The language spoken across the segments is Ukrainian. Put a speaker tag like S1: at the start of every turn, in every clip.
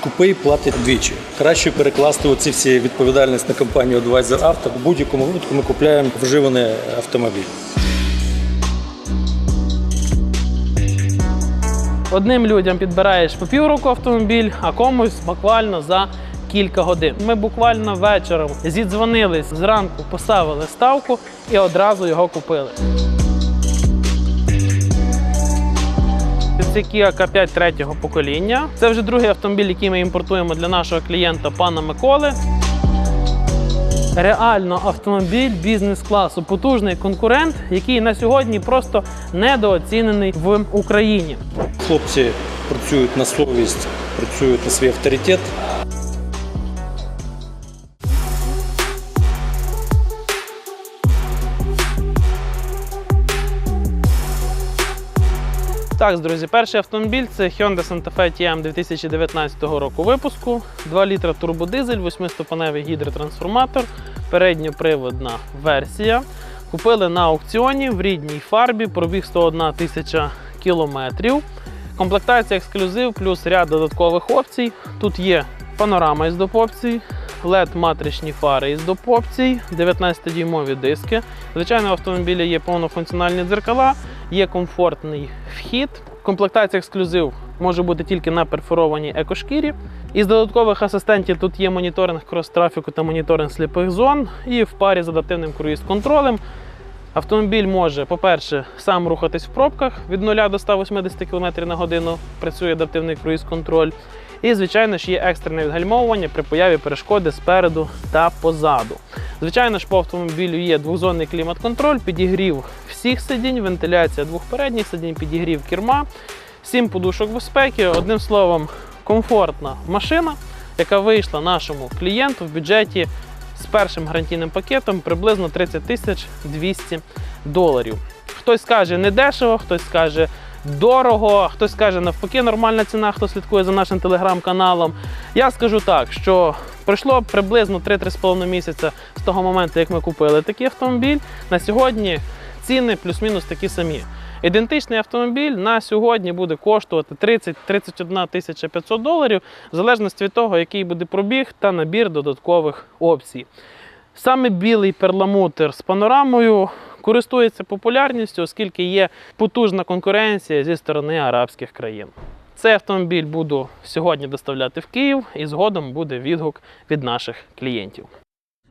S1: скупий платить двічі. Краще перекласти оці всі відповідальність на компанію Advisor Auto. В будь-якому випадку ми купуємо вживаний автомобіль.
S2: Одним людям підбираєш по півроку автомобіль, а комусь буквально за кілька годин. Ми буквально вечором зідзвонились зранку, поставили ставку і одразу його купили. Це Kia K5 третього покоління. Це вже другий автомобіль, який ми імпортуємо для нашого клієнта пана Миколи. Реально автомобіль бізнес-класу, потужний конкурент, який на сьогодні просто недооцінений в Україні.
S1: Хлопці працюють на совість, працюють на свій авторитет.
S2: Так, друзі, перший автомобіль це Hyundai Santa Fe TM 2019 року випуску. 2 літра турбодизель, 8-ступеневий гідротрансформатор, передньоприводна версія. Купили на аукціоні в рідній фарбі, пробіг 101 тисяча кілометрів. Комплектація ексклюзив плюс ряд додаткових опцій. Тут є панорама із доп. опцій, LED-матричні фари із доп. опцій, 19-дюймові диски. Звичайно, в автомобілі є повнофункціональні дзеркала, є комфортний вхід. Комплектація ексклюзив може бути тільки на перфорованій екошкірі. Із додаткових асистентів тут є моніторинг крос-трафіку та моніторинг сліпих зон. І в парі з адаптивним круїз-контролем Автомобіль може, по-перше, сам рухатись в пробках від 0 до 180 км на годину, працює адаптивний круїз-контроль. І, звичайно ж, є екстрене відгальмовування при появі перешкоди спереду та позаду. Звичайно ж, по автомобілю є двохзонний клімат-контроль, підігрів всіх сидінь, вентиляція двох передніх сидінь, підігрів керма, сім подушок безпеки. Одним словом, комфортна машина, яка вийшла нашому клієнту в бюджеті з першим гарантійним пакетом приблизно 30 тисяч 200 доларів. Хтось скаже не дешево, хтось скаже дорого, хтось скаже навпаки нормальна ціна, хто слідкує за нашим телеграм-каналом. Я скажу так, що пройшло приблизно 3-3,5 місяця з того моменту, як ми купили такий автомобіль. На сьогодні ціни плюс-мінус такі самі. Ідентичний автомобіль на сьогодні буде коштувати 30-31 тисяча 500 доларів, в залежності від того, який буде пробіг та набір додаткових опцій. Саме білий перламутр з панорамою користується популярністю, оскільки є потужна конкуренція зі сторони арабських країн. Цей автомобіль буду сьогодні доставляти в Київ і згодом буде відгук від наших клієнтів.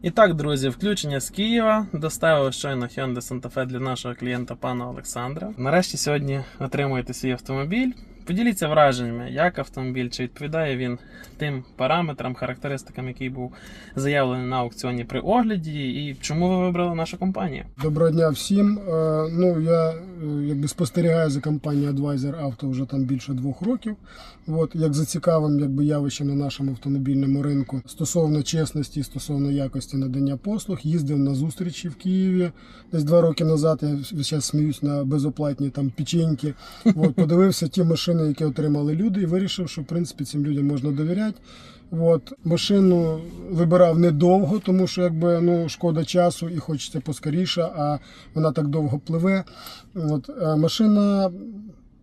S2: І так, друзі, включення з Києва. Доставив щойно Hyundai Santa Fe для нашого клієнта пана Олександра. Нарешті сьогодні отримуєте свій автомобіль. Поділіться враженнями, як автомобіль, чи відповідає він тим параметрам, характеристикам, який був заявлений на аукціоні при огляді, і чому ви вибрали нашу компанію.
S3: Доброго дня всім. Е, Ну я е, якби спостерігаю за компанією Advisor Auto вже там більше двох років. От як за цікавим якби явищем на нашому автомобільному ринку стосовно чесності, стосовно якості надання послуг, їздив на зустрічі в Києві десь два роки назад. Я зараз сміюсь на безоплатні там печеньки. От подивився ті машини, які отримали люди, і вирішив, що в принципі цим людям можна довіряти. От машину вибирав недовго, тому що якби ну шкода часу і хочеться поскоріше, а вона так довго пливе. От е, машина.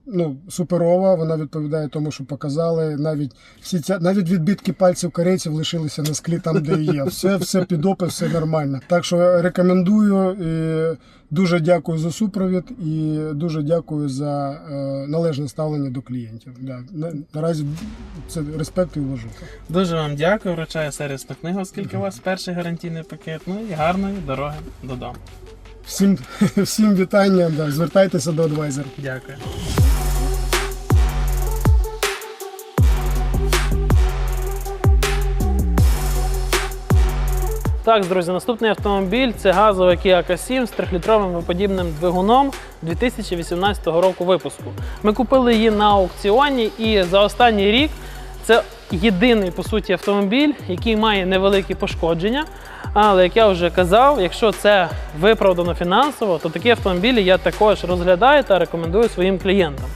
S3: Ну, суперова, вона відповідає тому, що показали. Навіть всі ця навіть відбитки пальців корейців лишилися на склі там, де є. Все, все під опис, все нормально. Так що рекомендую. І дуже дякую за супровід і дуже дякую за е, належне ставлення до клієнтів. Да. На, наразі це респект і уважуха.
S2: Дуже вам дякую, вручаю сервісну книгу, оскільки у вас перший гарантійний пакет. Ну і гарної дороги додому.
S3: Всім, всім вітання. Да. Звертайтеся до адвайзера.
S2: Дякую. Так, друзі, наступний автомобіль це газовий Kia K7 з 3-літровим виподібним двигуном 2018 року випуску. Ми купили її на аукціоні, і за останній рік це єдиний по суті автомобіль, який має невеликі пошкодження. Але як я вже казав, якщо це виправдано фінансово, то такі автомобілі я також розглядаю та рекомендую своїм клієнтам.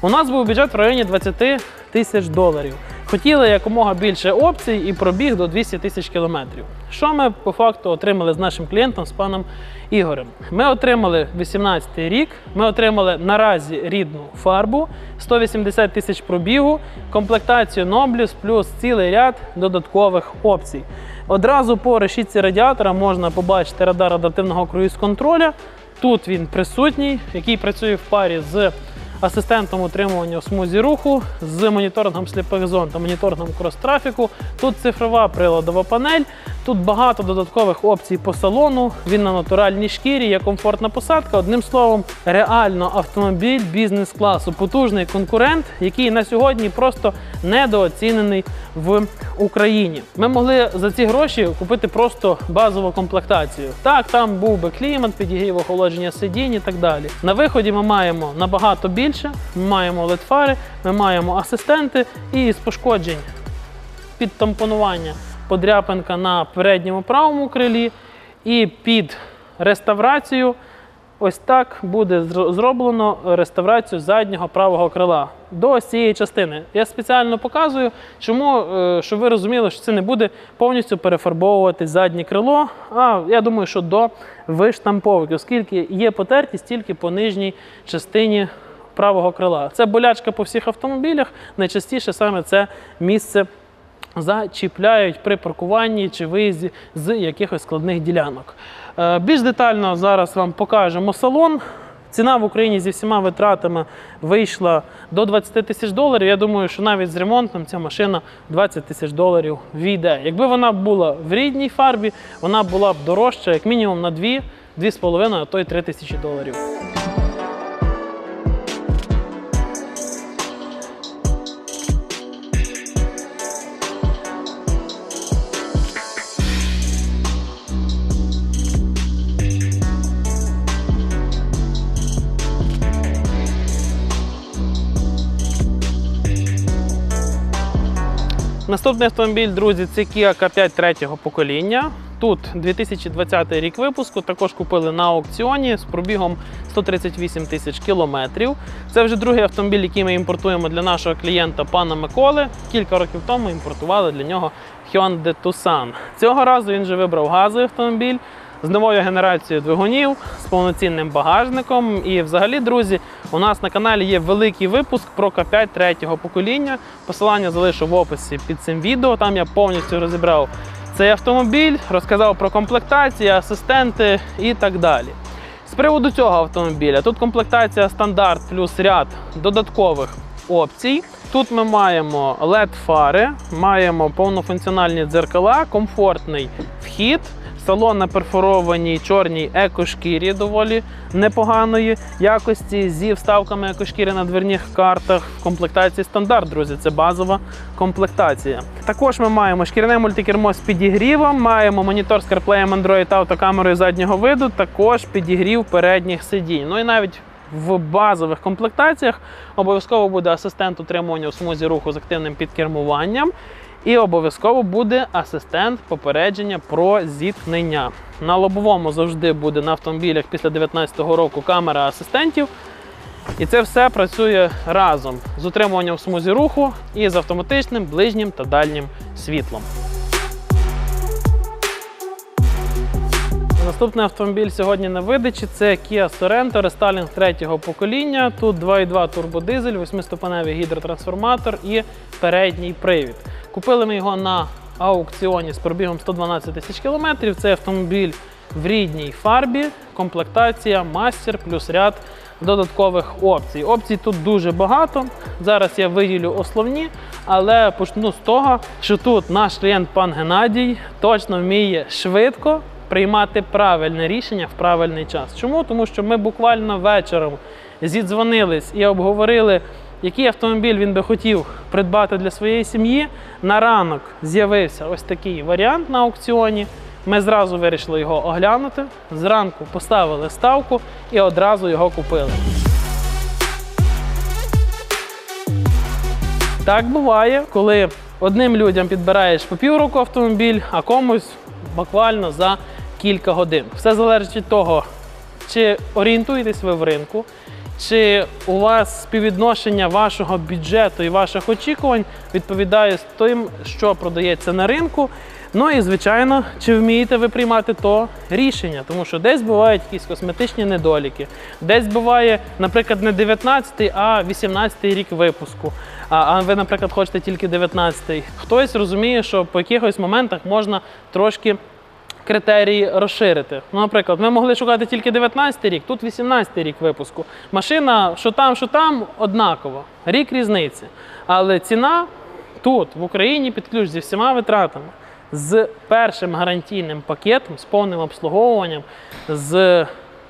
S2: У нас був бюджет в районі 20 тисяч доларів. Хотіли якомога більше опцій і пробіг до 200 тисяч кілометрів. Що ми по факту отримали з нашим клієнтом, з паном Ігорем? Ми отримали 18 рік, ми отримали наразі рідну фарбу, 180 тисяч пробігу, комплектацію Noblius плюс цілий ряд додаткових опцій. Одразу по решітці радіатора можна побачити радар адаптивного круїз-контроля. Тут він присутній, який працює в парі з асистентом утримування у смузі руху, з моніторингом сліпих зон та моніторингом крос-трафіку. Тут цифрова приладова панель, тут багато додаткових опцій по салону. Він на натуральній шкірі, є комфортна посадка. Одним словом, реально автомобіль бізнес-класу, потужний конкурент, який на сьогодні просто недооцінений в Україні. Ми могли за ці гроші купити просто базову комплектацію. Так, там був би клімат, підігрів охолодження сидінь і так далі. На виході ми маємо набагато більше. Ми маємо LED-фари, ми маємо асистенти і з пошкоджень підтампонування подряпинка на передньому правому крилі і під реставрацію. Ось так буде зроблено реставрацію заднього правого крила до ось цієї частини. Я спеціально показую, чому, е, щоб ви розуміли, що це не буде повністю перефарбовувати заднє крило. А я думаю, що до виштамповки, оскільки є потертість тільки по нижній частині правого крила. Це болячка по всіх автомобілях. Найчастіше саме це місце зачіпляють при паркуванні чи виїзді з якихось складних ділянок. Е, Більш детально зараз вам покажемо салон. Ціна в Україні зі всіма витратами вийшла до 20 тисяч доларів. Я думаю, що навіть з ремонтом ця машина 20 тисяч доларів війде. Якби вона була в рідній фарбі, вона була б дорожча, як мінімум на 2, 2,5, а то й 3 тисячі доларів. Наступний автомобіль, друзі, це Kia K5 третього покоління. Тут 2020 рік випуску. Також купили на аукціоні з пробігом 138 тисяч кілометрів. Це вже другий автомобіль, який ми імпортуємо для нашого клієнта пана Миколи. Кілька років тому імпортували для нього Hyundai Tucson. Цього разу він вже вибрав газовий автомобіль з новою генерацією двигунів, з повноцінним багажником. І взагалі, друзі, у нас на каналі є великий випуск про К5 третього покоління. Посилання залишу в описі під цим відео. Там я повністю розібрав цей автомобіль, розказав про комплектації, асистенти і так далі. З приводу цього автомобіля, тут комплектація стандарт плюс ряд додаткових опцій. Тут ми маємо LED-фари, маємо повнофункціональні дзеркала, комфортний вхід. Салон на перфорованій чорній екошкірі доволі непоганої якості зі вставками екошкіри на дверних картах. В комплектації стандарт, друзі, це базова комплектація. Також ми маємо шкіряне мультикермо з підігрівом, маємо монітор з CarPlay, Android Auto камерою заднього виду, також підігрів передніх сидінь. Ну і навіть в базових комплектаціях обов'язково буде асистент утримування у смузі руху з активним підкермуванням. І обов'язково буде асистент попередження про зіткнення. На лобовому завжди буде на автомобілях після 2019 року камера асистентів. І це все працює разом з утримуванням в смузі руху і з автоматичним ближнім та дальнім світлом. Наступний автомобіль сьогодні на видачі це Kia Sorento рестайлінг третього покоління. Тут 2.2 турбодизель, 8-ступеневий гідротрансформатор і передній привід. Купили ми його на аукціоні з пробігом 112 тисяч кілометрів. Це автомобіль в рідній фарбі, комплектація, мастер плюс ряд додаткових опцій. Опцій тут дуже багато. Зараз я виділю основні, але почну з того, що тут наш клієнт пан Геннадій точно вміє швидко приймати правильне рішення в правильний час. Чому? Тому що ми буквально вечором зідзвонились і обговорили, який автомобіль він би хотів придбати для своєї сім'ї. На ранок з'явився ось такий варіант на аукціоні. Ми зразу вирішили його оглянути. Зранку поставили ставку і одразу його купили. Так буває, коли одним людям підбираєш по півроку автомобіль, а комусь буквально за кілька годин. Все залежить від того, чи орієнтуєтесь ви в ринку, чи у вас співвідношення вашого бюджету і ваших очікувань відповідає з тим, що продається на ринку. Ну і звичайно, чи вмієте ви приймати то рішення, тому що десь бувають якісь косметичні недоліки, десь буває, наприклад, не 19, а 18 рік випуску. А ви, наприклад, хочете тільки 19-й. Хтось розуміє, що по якихось моментах можна трошки критерії розширити. Ну, наприклад, ми могли шукати тільки 19 рік, тут 18 рік випуску. Машина, що там, що там, однаково. Рік різниці. Але ціна тут, в Україні, під ключ зі всіма витратами, з першим гарантійним пакетом, з повним обслуговуванням, з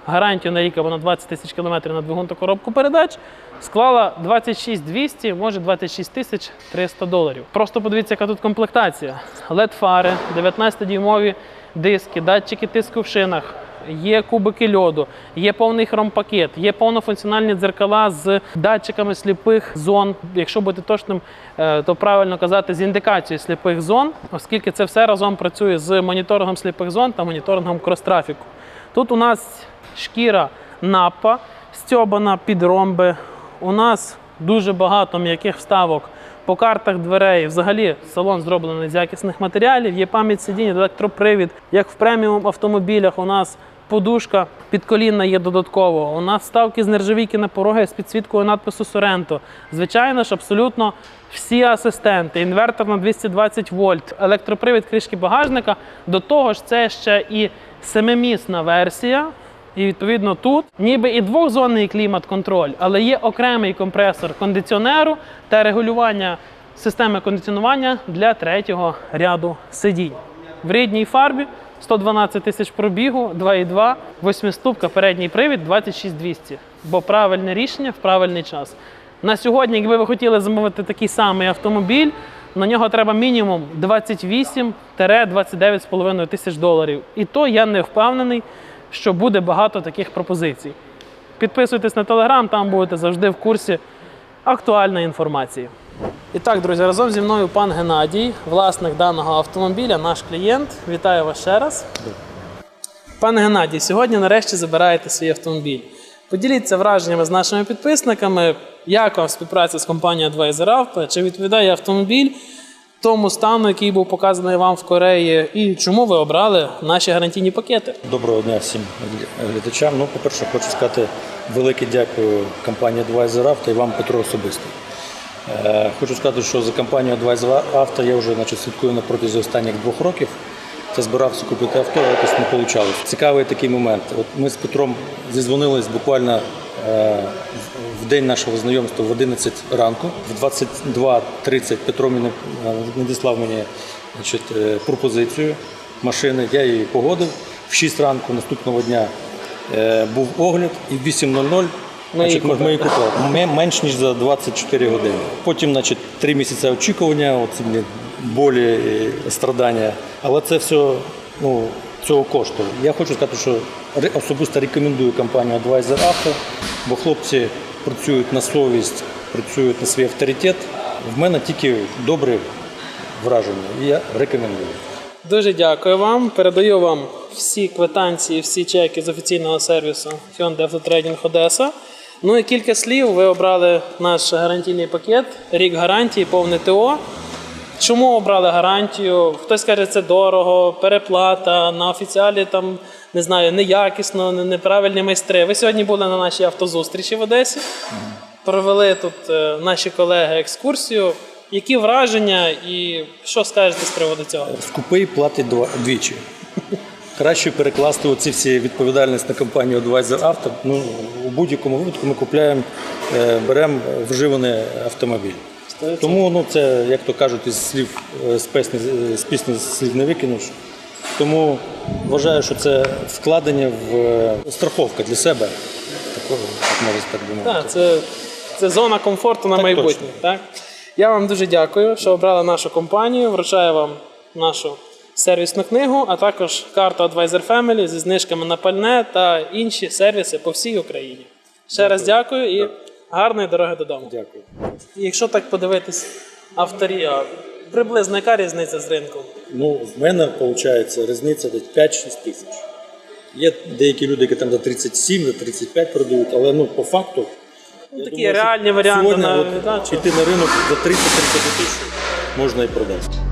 S2: гарантією на рік або на 20 тисяч кілометрів на двигун та коробку передач, склала 26 200, може 26 тисяч 300 доларів. Просто подивіться, яка тут комплектація. LED-фари, 19-дюймові диски, датчики тиску в шинах, є кубики льоду, є повний хромпакет, є повнофункціональні дзеркала з датчиками сліпих зон. Якщо бути точним, е, то правильно казати з індикацією сліпих зон, оскільки це все разом працює з моніторингом сліпих зон та моніторингом крос-трафіку. Тут у нас шкіра напа, стьобана під ромби. У нас дуже багато м'яких вставок по картах дверей. Взагалі салон зроблений з якісних матеріалів. Є пам'ять сидінь, електропривід. Як в преміум автомобілях, у нас подушка підколінна є додатково. У нас вставки з нержавійки на пороги з підсвіткою надпису Sorento. Звичайно ж, абсолютно всі асистенти, інвертор на 220 вольт, електропривід кришки багажника. До того ж, це ще і семимісна версія. І відповідно тут ніби і двохзонний клімат-контроль, але є окремий компресор кондиціонеру та регулювання системи кондиціонування для третього ряду сидінь. В рідній фарбі 112 тисяч пробігу, 2,2, восьмиступка, передній привід 26200. Бо правильне рішення в правильний час. На сьогодні, якби ви хотіли замовити такий самий автомобіль, на нього треба мінімум 28-29,5 тисяч доларів. І то я не впевнений, що буде багато таких пропозицій. Підписуйтесь на телеграм, там будете завжди в курсі актуальної інформації. І так, друзі, разом зі мною пан Геннадій, власник даного автомобіля, наш клієнт. Вітаю вас ще раз. Пане Геннадій, сьогодні нарешті забираєте свій автомобіль. Поділіться враженнями з нашими підписниками, як вам співпраця з компанією Advisor Auto, чи відповідає автомобіль тому стану, який був показаний вам в Кореї, і чому ви обрали наші гарантійні пакети?
S1: Доброго дня всім глядачам. Ну, по-перше, хочу сказати велике дякую компанії Advisor Auto і вам, Петро, особисто. Е, Хочу сказати, що за компанією Advisor Auto я вже значить, слідкую на протязі останніх двох років. Це збирався купити авто, а якось не вийшло. Цікавий такий момент. От ми з Петром зізвонились буквально е, в день нашого знайомства в 11 ранку. В 22.30 Петро мені е, надіслав мені значить, е, пропозицію машини. Я її погодив. В 6 ранку наступного дня е, був огляд, і в 8.00
S2: Ми її
S1: значить, ми, купили. Менш ніж за 24 години. Потім, значить, 3 місяці очікування, оці болі і страдання. Але це все ну, цього коштує. Я хочу сказати, що особисто рекомендую компанію Advisor Auto, бо хлопці працюють на совість, працюють на свій авторитет. В мене тільки добре враження. Я рекомендую.
S2: Дуже дякую вам. Передаю вам всі квитанції, всі чеки з офіційного сервісу Hyundai Autotrading Одеса. Ну і кілька слів. Ви обрали наш гарантійний пакет, рік гарантії, повне ТО. Чому обрали гарантію? Хтось каже, це дорого, переплата, на офіціалі там не знаю, неякісно, неправильні майстри. Ви сьогодні були на нашій автозустрічі в Одесі. Провели тут е, наші колеги екскурсію. Які враження і що скажете з приводу цього?
S1: Скупий платить двічі. Краще перекласти оці всі відповідальність на компанію Advisor Auto. Ну, у будь-якому випадку ми купуємо, е, беремо вживаний автомобіль. Тому ну, це, як то кажуть, із слів е, з пісні, з пісні слів не викинеш. Тому вважаю, що це вкладення в е, страховка для себе. Такого, так можна так би мовити.
S2: Так, це, це зона комфорту на
S1: Так
S2: майбутнє. Так? Я вам дуже дякую, що обрали нашу компанію. Вручаю вам нашу сервісну книгу, а також карту Advisor Family зі знижками на пальне та інші сервіси по всій Україні. Ще раз дякую і гарної дороги додому.
S1: Дякую.
S2: І Якщо так подивитись авторія, приблизно яка різниця з ринком?
S1: Ну, в мене виходить різниця десь 5-6 тисяч. Є деякі люди, які там за 37, за 35 продають, але ну по факту. я
S2: такі
S1: думаю,
S2: реальні варіанти
S1: Сьогодні
S2: на-
S1: от,
S2: да, чи-
S1: піти на ринок за 30-30 тисяч можна і продати.